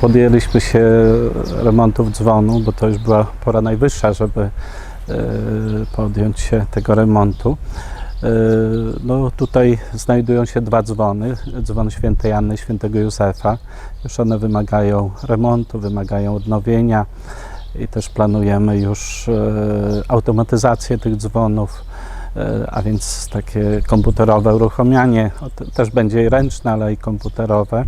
Podjęliśmy się remontów dzwonu, bo to już była pora najwyższa, żeby e, podjąć się tego remontu. E, No, tutaj znajdują się dwa dzwony, dzwon świętej Anny i świętego Józefa. Już one wymagają remontu, wymagają odnowienia i też planujemy już e, automatyzację tych dzwonów, a więc takie komputerowe te- też będzie i ręczne, ale i komputerowe.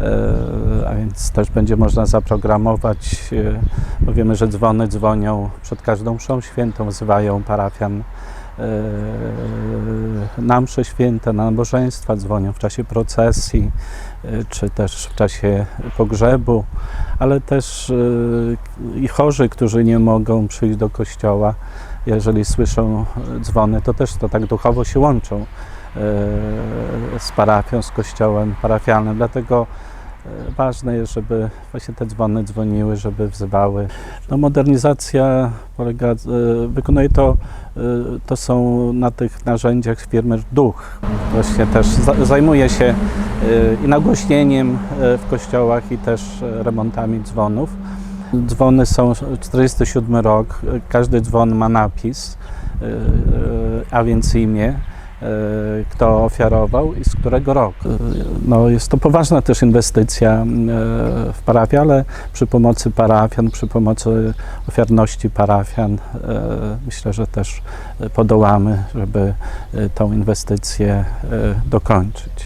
E, a więc też będzie można zaprogramować, e, bo wiemy, że dzwony dzwonią przed każdą mszą świętą, wzywają parafian e, na msze święte, na nabożeństwa, dzwonią w czasie procesji, czy też w czasie pogrzebu, ale też i chorzy, którzy nie mogą przyjść do kościoła, jeżeli słyszą dzwony, to też to tak duchowo się łączą z parafią, z kościołem parafialnym. Dlatego e, ważne jest, żeby właśnie te dzwony dzwoniły, żeby wzywały. No, modernizacja polega, e, wykonuje to, e, to są na tych narzędziach firmy Duch. Właśnie też za- zajmuje się e, i nagłośnieniem e, w kościołach i też e, remontami dzwonów. Dzwony są 47 rok, e, każdy dzwon ma napis, e, e, a więc imię, e, kto ofiarował i z którego roku. E, No, jest to poważna też inwestycja e, w parafię, ale przy pomocy parafian, przy pomocy ofiarności parafian e, myślę, że też podołamy, żeby e, tą inwestycję e, dokończyć.